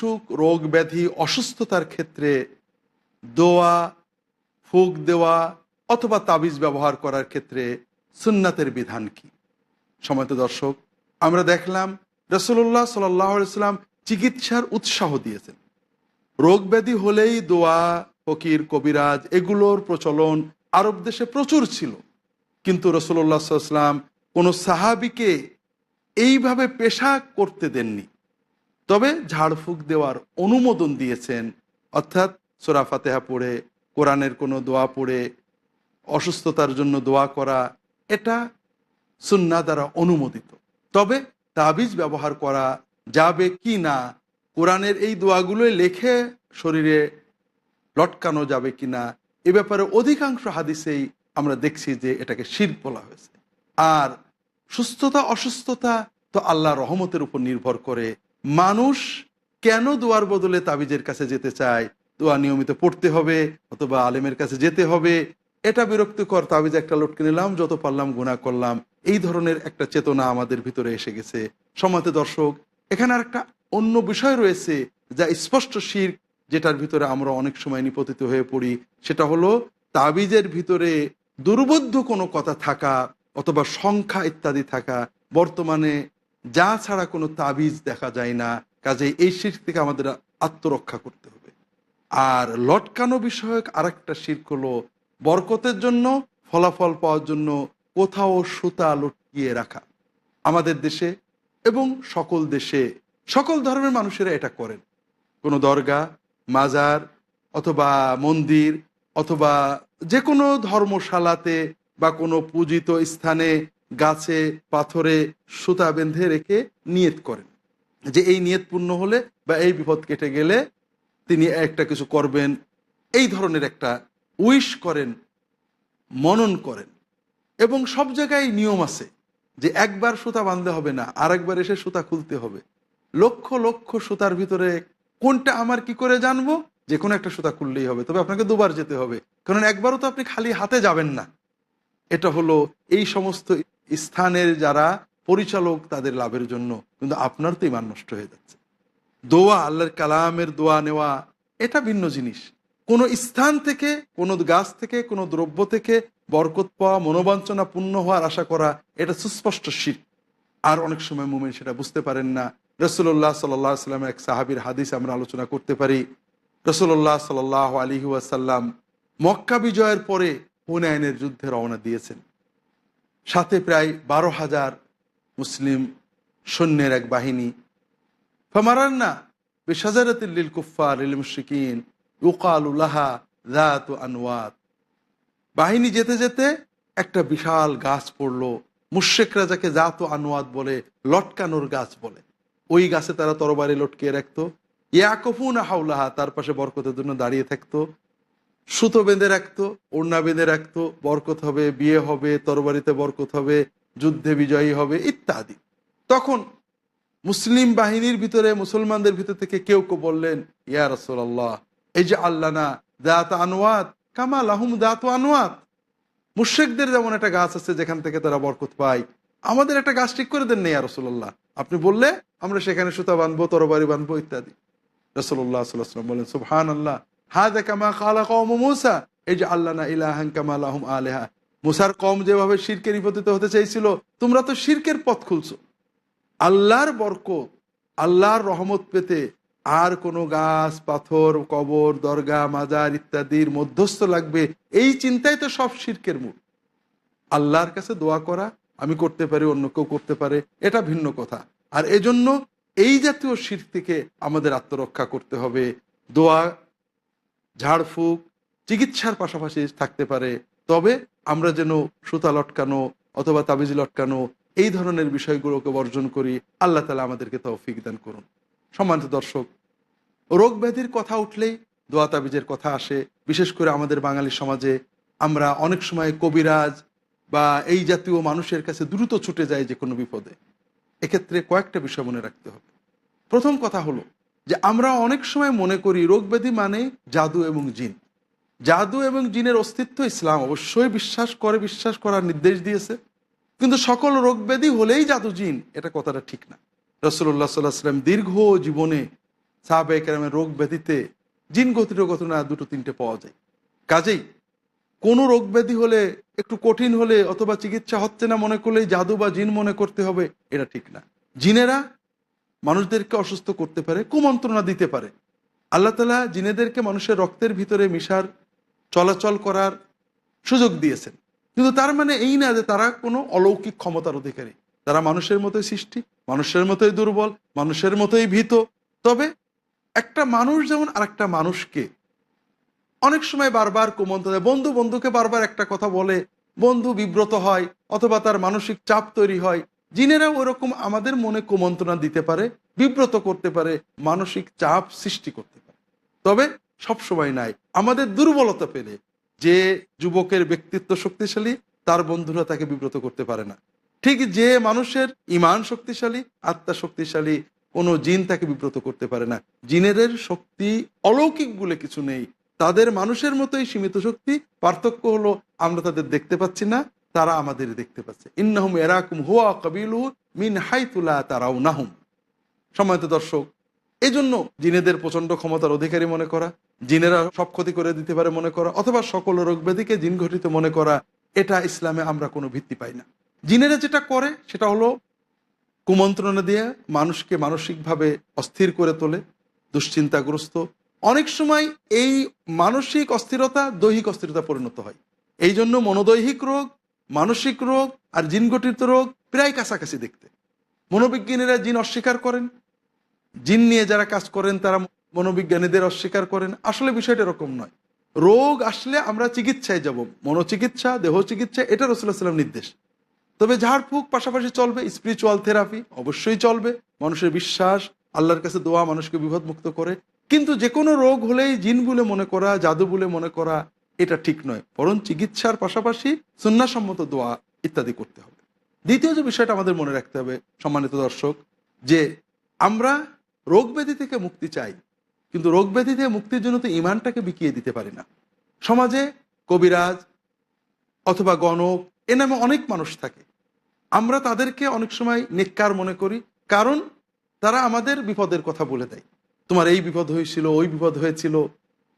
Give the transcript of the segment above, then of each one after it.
বিসুখ রোগ ব্যাধি, অসুস্থতার ক্ষেত্রে দোয়া, ফুক দেওয়া অথবা তাবিজ ব্যবহার করার ক্ষেত্রে সুন্নাতের বিধান কি? সময়ত দর্শক, আমরা দেখলাম রসুল্লাহ সাল্লাম চিকিৎসার উৎসাহ দিয়েছেন। রোগ ব্যাধি হলেই দোয়া, ফকির, কবিরাজ এগুলোর প্রচলন আরব দেশে প্রচুর ছিল। কিন্তু রসুল্লাহ সাল্লাম কোনো সাহাবিকে এইভাবে পেশা করতে দেননি। তবে ঝাড়ফুঁক দেওয়ার অনুমোদন দিয়েছেন। অর্থাৎ সোরা ফাতেহা পড়ে, কোরআনের কোনো দোয়া পড়ে, অসুস্থতার জন্য দোয়া করা, এটা সুন্না দ্বারা অনুমোদিত। তবে তাবিজ ব্যবহার করা যাবে কি না, কোরআনের এই দোয়াগুলো লেখে শরীরে লটকানো যাবে কি না, এ ব্যাপারে অধিকাংশ হাদিসেই আমরা দেখছি যে এটাকে শির বলা হয়েছে। আর সুস্থতা, অসুস্থতা তো আল্লাহ রহমতের উপর নির্ভর করে। মানুষ কেন দোয়ার বদলে তাবিজের কাছে যেতে চায়? দোয়া নিয়মিত পড়তে হবে অথবা আলেমের কাছে যেতে হবে। এটা বিরক্তিকর তাবিজ একটা লটকে নিলাম, যত পারলাম গুণা করলাম। এই ধরনের একটা চেতনা আমাদের ভিতরে এসে গেছে। সমাজ দর্শক, এখানে আর একটা অন্য বিষয় রয়েছে যা স্পষ্ট শির যেটার ভিতরে আমরা অনেক সময় নিপতিত হয়ে পড়ি। সেটা হলো তাবিজের ভিতরে দুর্বোধ্য কোনো কথা থাকা অথবা সংখ্যা ইত্যাদি থাকা। বর্তমানে যা ছাড়া কোনো তাবিজ দেখা যায় না, কাজে এই শির থেকে আমাদের আত্মরক্ষা করতে হবে। আর লটকানো বিষয়ক আরেকটা শির্ক হলো বরকতের জন্য, ফলাফল পাওয়ার জন্য কোথাও সুতা লটকিয়ে রাখা। আমাদের দেশে এবং সকল দেশে সকল ধর্মের মানুষেরা এটা করেন। কোনো দরগা, মাজার অথবা মন্দির অথবা যে কোনো ধর্মশালাতে বা কোনো পূজিত স্থানে গাছে পাথরে সুতা বেঁধে রেখে নিয়ত করেন। যে এই নিয়ত পূর্ণ হলে বা এই বিপদ কেটে গেলে তিনি একটা কিছু করবেন, এই ধরনের একটা উইশ করেন, মনন করেন। এবং সব জায়গায় নিয়ম আছে যে একবার সুতা বাঁধতে হবে না আর একবার এসে সুতা খুলতে হবে। লক্ষ লক্ষ সুতার ভিতরে কোনটা আমার কি করে জানব? যে কোনো একটা সুতা খুললেই হবে, তবে আপনাকে দুবার যেতে হবে। কারণ একবারও তো আপনি খালি হাতে যাবেন না। এটা হলো এই সমস্ত স্থানের যারা পরিচালক তাদের লাভের জন্য, কিন্তু আপনার তো ইমান নষ্ট হয়ে যাচ্ছে। দোয়া, আল্লাহর কালামের দোয়া নেওয়া, এটা ভিন্ন জিনিস। কোনো স্থান থেকে, কোনো গাছ থেকে, কোনো দ্রব্য থেকে বরকত পাওয়া, মনোবাঞ্ছনা পূর্ণ হওয়ার আশা করা, এটা সুস্পষ্ট শীত আর অনেক সময় মুমেন সেটা বুঝতে পারেন না। রসুল্লাহ সাল্লাহ সাল্লামের এক সাহাবির হাদিস আমরা আলোচনা করতে পারি। রসুল্লাহ সাল আলী ওয়াসাল্লাম মক্কা বিজয়ের পরে হুনায়নের যুদ্ধে রওনা দিয়েছেন। সাথে প্রায় বারো হাজার মুসলিম সৈন্যের এক বাহিনী। ফামারান্না বেসাজারাতিল কুফার ইল মুশরিকিন ইউকালুলাহা জাত আনওয়াত। বাহিনী যেতে যেতে একটা বিশাল গাছ পড়ল। মুশেকরা যাকে জাত আনোয়াত বলে, লটকানোর গাছ বলে। ওই গাছে তারা তরবারি লটকিয়ে রাখতো। ইয়াকফুন হাউলাহা তার পাশে বরকতের জন্য দাঁড়িয়ে থাকতো। সুতো বেঁধে রাখতো, ওড়না বেঁধে রাখতো, বরকত হবে, বিয়ে হবে, তরবারিতে বরকত হবে, যুদ্ধে বিজয়ী হবে, ইত্যাদি। তখন মুসলিম বাহিনীর ভিতরে, মুসলমানদের ভিতর থেকে কেউ কেউ বললেন, ইয়া রসোল্লাহ এই যে আল্লাহ না দাত আনোয়াত কামাল আহম দাত আনোয়াত মুশেকদের যেমন একটা গাছ আছে, যেখান থেকে তারা বরকত পায়, আমাদের একটা গাছ ঠিক করে দেন নেই রসুল্লাহ আপনি বললে, আমরা সেখানে সুতা বাঁধবো তরবারি বাঁধবো ইত্যাদি। রসুল্লাহ সাল্লাম বলেন সুবহান আল্লাহ হা দে কামা খালা কম মুসা এই যে আল্লাহ না ইলাহান কামাল আহম আলেহা। মুসার কম যেভাবে শিরকে নিপতিত হতে চাইছিল, তোমরা তো শিরকের পথ খুলছো। আল্লাহর বরকত, আল্লাহর রহমত পেতে আর কোনো গাছ, পাথর, কবর, দরগা, মাজার ইত্যাদির মধ্যস্থ লাগবে। এই চিন্তাই তো সব শির্কের মূল। আল্লাহর কাছে দোয়া করা, আমি করতে পারি, অন্য কেউ করতে পারে, এটা ভিন্ন কথা। আর এজন্য এই জাতীয় শির থেকে আমাদের আত্মরক্ষা করতে হবে। দোয়া ঝাড়ফুঁক, চিকিৎসার পাশাপাশি থাকতে পারে। তবে আমরা যেন সুতা লটকানো অথবা তাবিজ লটকানো এই ধরনের বিষয়গুলোকে বর্জন করি, আল্লাহ তালা আমাদেরকে তৌফিক দান করুন। সম্মানিত দর্শক, রোগ ব্যাধির কথা উঠলেই দোয়া তাবিজের কথা আসে। বিশেষ করে আমাদের বাঙালি সমাজে আমরা অনেক সময় কবিরাজ বা এই জাতীয় মানুষের কাছে দ্রুত ছুটে যায় যে কোনো বিপদে। এক্ষেত্রে কয়েকটা বিষয় মনে রাখতে হবে। প্রথম কথা হলো যে আমরা অনেক সময় মনে করি রোগ ব্যাধি মানে জাদু এবং জিন। জাদু এবং জিনের অস্তিত্ব ইসলাম অবশ্যই বিশ্বাস করে, বিশ্বাস করার নির্দেশ দিয়েছে। কিন্তু সকল রোগ ব্যাধি হলেই জাদু জিন, এটা কথাটা ঠিক না। রসুল্লাহ সাল্লাহ সাল্লাম দীর্ঘ জীবনে সাহাবে কেরামের রোগ ব্যাধিতে জিন গতির ঘটনা দুটো তিনটে পাওয়া যায়। কাজেই কোনো রোগ ব্যাধি হলে, একটু কঠিন হলে অথবা চিকিৎসা হচ্ছে না মনে করলেই জাদু বা জিন মনে করতে হবে, এটা ঠিক না। জিনেরা মানুষদেরকে অসুস্থ করতে পারে, কুমন্ত্রণা দিতে পারে। আল্লাহ তালা জিনেদেরকে মানুষের রক্তের ভিতরে মিশার, চলাচল করার সুযোগ দিয়েছেন। কিন্তু তার মানে এই না যে তারা কোনো অলৌকিক ক্ষমতার অধিকারী। তারা মানুষের মতোই সৃষ্টি, মানুষের মতোই দুর্বল, মানুষের মতোই ভীত। তবে একটা মানুষ যেমন আরেকটা মানুষকে অনেক সময় বারবার কুমন্ত্রণা বন্ধু বন্ধুকে বারবার একটা কথা বলে, বন্ধু বিব্রত হয়, অথবা তার মানসিক চাপ তৈরি হয়। জিনেরা ওরকম আমাদের মনে কুমন্ত্রণা দিতে পারে, বিব্রত করতে পারে, মানসিক চাপ সৃষ্টি করতে পারে। তবে সব সময় নাই। আমাদের দুর্বলতা পেলে যে যুবকের ব্যক্তিত্ব শক্তিশালী, তার বন্ধুরা তাকে বিব্রত করতে পারে না। ঠিক যে মানুষের ইমান শক্তিশালী, আত্মা শক্তিশালী, কোনো জিন তাকে বিব্রত করতে পারে না। জিনেদের শক্তি অলৌকিক বলে কিছু নেই। তাদের মানুষের মতোই সীমিত শক্তি, পার্থক্য হলো আমরা তাদের দেখতে পাচ্ছি না তারা আমাদের দেখতে পাচ্ছে। ইন্নাহুম এরাকুম হুয়া কবিলু মিন হাইতুলা তারাও নাহুম সময়ত দর্শক এই জন্য জিনেদের প্রচণ্ড ক্ষমতার অধিকারী মনে করা, জিনেরা সব ক্ষতি করে দিতে পারে মনে করা, অথবা সকল রোগ ব্যাধিকে জিন ঘটিত মনে করা, এটা ইসলামে আমরা কোনো ভিত্তি পাই না। জিনেরা যেটা করে, সেটা হলো কুমন্ত্রণা দিয়ে মানুষকে মানসিকভাবে অস্থির করে তোলে, দুশ্চিন্তাগ্রস্ত। অনেক সময় এই মানসিক অস্থিরতা দৈহিক অস্থিরতা পরিণত হয়। এই জন্য মনোদৈহিক রোগ মানসিক রোগ আর জিন গঠিত রোগ প্রায় কাছাকাছি দেখতে। মনোবিজ্ঞানীরা জিন অস্বীকার করেন। জিন নিয়ে যারা কাজ করেন, তারা মনোবিজ্ঞানীদের অস্বীকার করেন। আসলে বিষয়টা এরকম নয়। রোগ আসলে আমরা চিকিৎসায় যাব। মনোচিকিৎসা দেহ চিকিৎসা এটা রসুল্লাহ সাল্লাম নির্দেশ। তবে ঝাড়ফুঁক পাশাপাশি চলবে স্পিরিচুয়াল থেরাপি অবশ্যই চলবে। মানুষের বিশ্বাস, আল্লাহর কাছে দোয়া মানুষকে বিপদমুক্ত করে। কিন্তু যে কোনো রোগ হলেই জিন বলে মনে করা, জাদু বলে মনে করা এটা ঠিক নয়, বরং চিকিৎসার পাশাপাশি সন্ন্যাসম্মত দোয়া ইত্যাদি করতে হবে। দ্বিতীয় যে বিষয়টা আমাদের মনে রাখতে হবে, সম্মানিত দর্শক, যে আমরা রোগ ব্যাধি থেকে মুক্তি চাই, কিন্তু রোগ ব্যাধি থেকে মুক্তির জন্য তো ইমানটাকে বিকিয়ে দিতে পারি না। সমাজে কবিরাজ অথবা গণক এ নামে অনেক মানুষ থাকে। আমরা তাদেরকে অনেক সময় নেককার মনে করি, কারণ তারা আমাদের বিপদের কথা বলে দেয়। তোমার এই বিপদ হয়েছিল, ওই বিপদ হয়েছিল,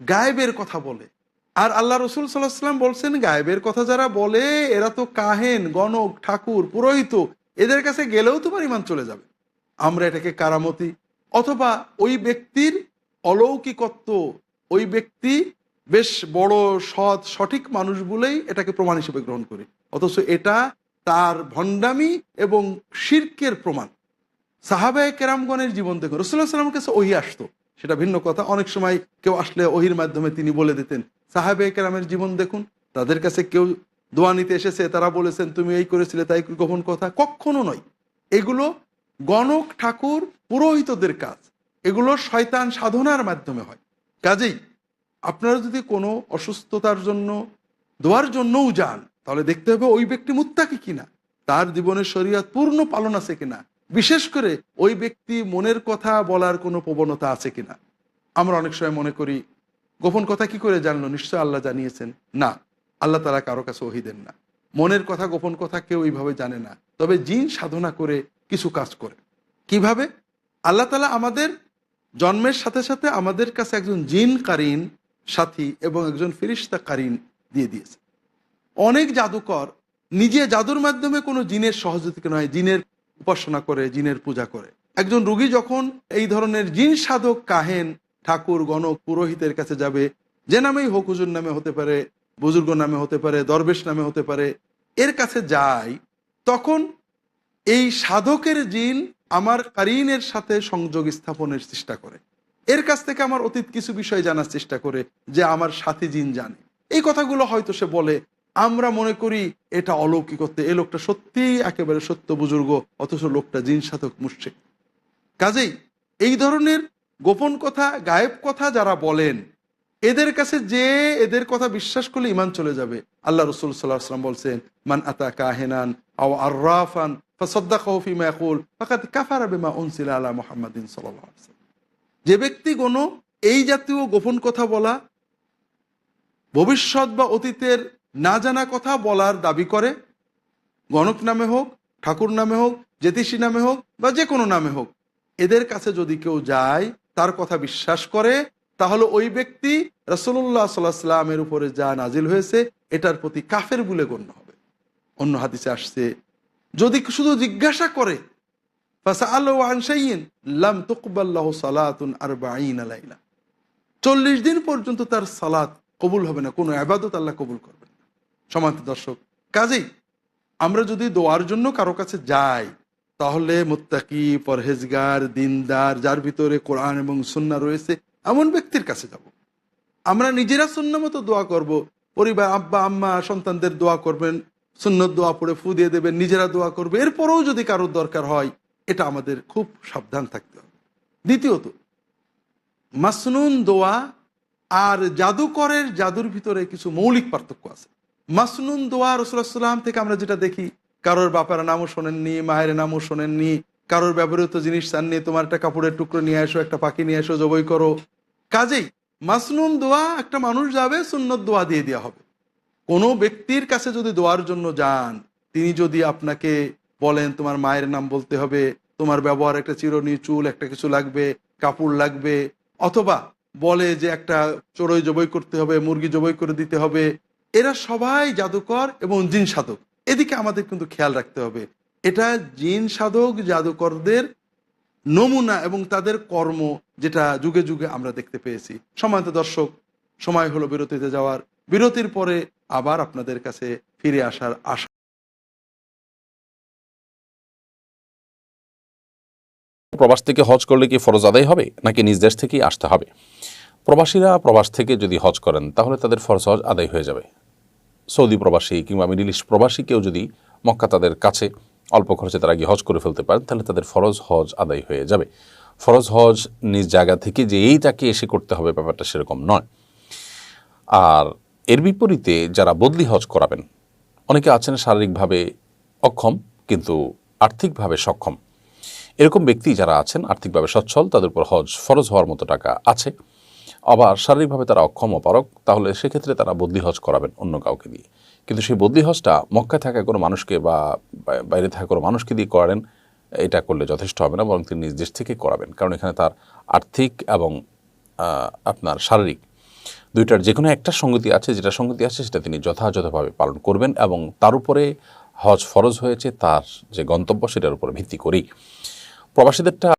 গায়েবের কথা বলে। আর আল্লাহ রসুল সাল্লাহ সাল্লাম বলছেন, গায়েবের কথা যারা বলে, এরা তো কাহেন, গণক, ঠাকুর, পুরোহিত, এদের কাছে গেলেও তোমার ইমান চলে যাবে। আমরা এটাকে কারামতি, অথবা ওই ব্যক্তির অলৌকিকত্ব, ওই ব্যক্তি বেশ বড়, সৎ, সঠিক মানুষ বলেই এটাকে প্রমাণ হিসেবে গ্রহণ করি। অথচ এটা তার ভণ্ডামি এবং শির্কের প্রমাণ। সাহাবায় কেরামগণের জীবন দেখুন রসুল্লাহ সাল্লামের কাছে ওহি আসতো। সেটা ভিন্ন কথা, অনেক সময় কেউ আসলে ওহির মাধ্যমে তিনি বলে দিতেন সাহাবে কেরামের জীবন দেখুন, তাদের কাছে কেউ দোয়া নিতে এসেছে, তারা বলেছেন, তুমি এই করেছিলে, তাই গোপন কথা? কখনো নয়। এগুলো গণক ঠাকুর পুরোহিতদের কাজ। এগুলো শয়তান সাধনার মাধ্যমে হয়। কাজেই আপনারা যদি কোনো অসুস্থতার জন্য, দোয়ার জন্যও যান, তাহলে দেখতে হবে ওই ব্যক্তি মুত্তাকি কিনা, তার জীবনের শরীয়ত পূর্ণ পালন আছে কিনা, বিশেষ করে ওই ব্যক্তি মনের কথা বলার কোনো প্রবণতা আছে কিনা। আমরা অনেক সময় মনে করি গোপন কথা কি করে জানলো? নিশ্চয় আল্লাহ জানিয়েছেন। না, আল্লাহ তারা কারও কাছে ওহি দেন না। মনের কথা, গোপন কথা কেউ এইভাবে জানে না। তবে জিন সাধনা করে কিছু কাজ করে। কীভাবে? আল্লাহ তালা আমাদের জন্মের সাথে সাথে আমাদের কাছে একজন জিন কারিন, সাথী এবং একজন ফিরিস্তা কারিন দিয়ে দিয়েছে। অনেক জাদুকর নিজে জাদুর মাধ্যমে কোনো জিনের সহযোগিতা নয়, জিনের উপাসনা করে, জিনের পূজা করে। একজন রুগী যখন এই ধরনের জিন সাধক কাহেন ঠাকুর, গণক, পুরোহিতের কাছে যাবে। যে নামেই হোক হুজুর নামে হতে পারে, বুজুর্গ নামে হতে পারে, দরবেশ নামে হতে পারে, এর কাছে যায় তখন এই সাধকের জিন আমার কারিনের সাথে সংযোগ স্থাপনের চেষ্টা করে। এর কাছ থেকে আমার অতীত কিছু বিষয় জানার চেষ্টা করে যে আমার সাথী জিন জানে। এই কথাগুলো হয়তো সে বলে, আমরা মনে করি এটা অলৌকিকত্ব এই লোকটা সত্যিই একেবারে সত্য বুজুর্গ, অথচ লোকটা জিন সাধক মুর্শিক কাজেই এই ধরনের গোপন কথা, গায়েব কথা যারা বলেন, এদের কাছে যে এদের কথা বিশ্বাস করলে ইমান চলে যাবে। আল্লাহ রসুল সাল্লাহ আসলাম বলছেন, মান আতা কাহেনান আও আর্রাফান যে ব্যক্তি কোনো এই জাতীয় গোপন কথা বলা, ভবিষ্যৎ বা অতীতের না জানা কথা বলার দাবি করে, গণক নামে হোক, ঠাকুর নামে হোক, জ্যোতিষী নামে হোক বা যে কোনো নামে হোক, এদের কাছে যদি কেউ যায় তার কথা বিশ্বাস করে, তাহলে ওই ব্যক্তি রসুল্লাহ সাল্লাহ সাল্লামের উপরে যা নাজিল হয়েছে, এটার প্রতি কাফের বলে গণ্য হবে। অন্য হাদিসে আসছে, যদি শুধু জিজ্ঞাসা করে লাম সালাতুন আর চল্লিশ দিন পর্যন্ত তার সালাত কবুল হবে না, কোনো আবাদত আল্লাহ কবুল করবেন না। সমান্ত দর্শক, কাজেই আমরা যদি দোয়ার জন্য কারও কাছে যাই তাহলে মুত্তাকি, পরহেজগার, দিনদার, যার ভিতরে কোরআন এবং সুন্না রয়েছে, এমন ব্যক্তির কাছে যাব। আমরা নিজেরা সুন্না মতো দোয়া করব, পরিবার, আব্বা, আম্মা, সন্তানদের দোয়া করবেন সুন্নত দোয়া পড়ে ফু দিয়ে দেবেন, নিজেরা দোয়া করবে, এরপরেও যদি কারোর দরকার হয়, এটা আমাদের খুব সাবধান থাকতে হবে। দ্বিতীয়ত, মাসনুন দোয়া আর জাদুকরের জাদুর ভিতরে কিছু মৌলিক পার্থক্য আছে। মাসনুন দোয়া রসুল্লাহাম থেকে আমরা যেটা দেখি কারোর বাপার নামও শোনেননি, মায়ের নামও শোনেননি, কারোর ব্যবহৃত জিনিস চাননি তোমার একটা কাপড়ের টুকরো নিয়ে আসো একটা পাখি নিয়ে আসো জবই করো। কাজেই মাসনুন দোয়া একটা মানুষ যাবে, সুন্নত দোয়া দিয়ে দেওয়া হবে। কোনো ব্যক্তির কাছে যদি দোয়ার জন্য যান, তিনি যদি আপনাকে বলেন, তোমার মায়ের নাম বলতে হবে, তোমার ব্যবহার একটা চিরনি, চুল একটা কিছু লাগবে, কাপড় লাগবে, অথবা বলে যে একটা চড়ই জবই করতে হবে, মুরগি জবই করে দিতে হবে, এরা সবাই জাদুকর এবং জিন সাধক এদিকে আমাদের কিন্তু খেয়াল রাখতে হবে। এটা জিন সাধক জাদুকরদের নমুনা এবং তাদের কর্ম যেটা যুগে যুগে আমরা দেখতে পেয়েছি। সময়ত দর্শক, সময় হলো বিরতিতে যাওয়ার। বিরতির পরে আবার আপনাদের কাছে ফিরে আসার আশা। প্রবাস থেকে হজ করলে কি ফরজ আদায় হবে? নাকি নিজ দেশ থেকেই আসতে হবে? প্রবাসীরা প্রবাস থেকে যদি হজ করেন, তাহলে তাদের ফরজ হজ আদায় হয়ে যাবে। সৌদি প্রবাসী কিংবা মিডিল ইস্ট প্রবাসী কেউ যদি মক্কা তাদের কাছে অল্প খরচে তারা গিয়ে হজ করে ফেলতে পারেন তাহলে তাদের ফরজ হজ আদায় হয়ে যাবে। ফরজ হজ নিজ জায়গা থেকে যে এই তাকে এসে করতে হবে ব্যাপারটা সেরকম নয়। আর এর বিপরীতে যারা বদলি হজ করাবেন, অনেকে আছেন শারীরিকভাবে অক্ষম কিন্তু আর্থিকভাবে সক্ষম। এরকম ব্যক্তি যারা আছেন, আর্থিকভাবে সচ্ছল, তাদের উপর হজ ফরজ হওয়ার মতো টাকা আছে। আবার শারীরিকভাবে তারা অক্ষম অপারক তাহলে সেক্ষেত্রে তারা বদলি হজ করাবেন অন্য কাউকে দিয়ে। কিন্তু সেই বদলি হজটা মক্কায় থাকা কোনো মানুষকে বা বাইরে থাকা কোনো মানুষকে দিয়ে করেন, এটা করলে যথেষ্ট হবে না, বরং তিনি নিজ দেশ থেকে করাবেন। কারণ এখানে তার আর্থিক এবং আপনার শারীরিক দুইটার যে কোনো একটা সঙ্গতি আছে, যেটা সঙ্গতি আছে সেটা তিনি যথাযথভাবে পালন করবেন এবং তার উপরে হজ ফরজ হয়েছে, তার যে গন্তব্য সেটার উপরে ভিত্তি করেই। প্রবাসীদেরটা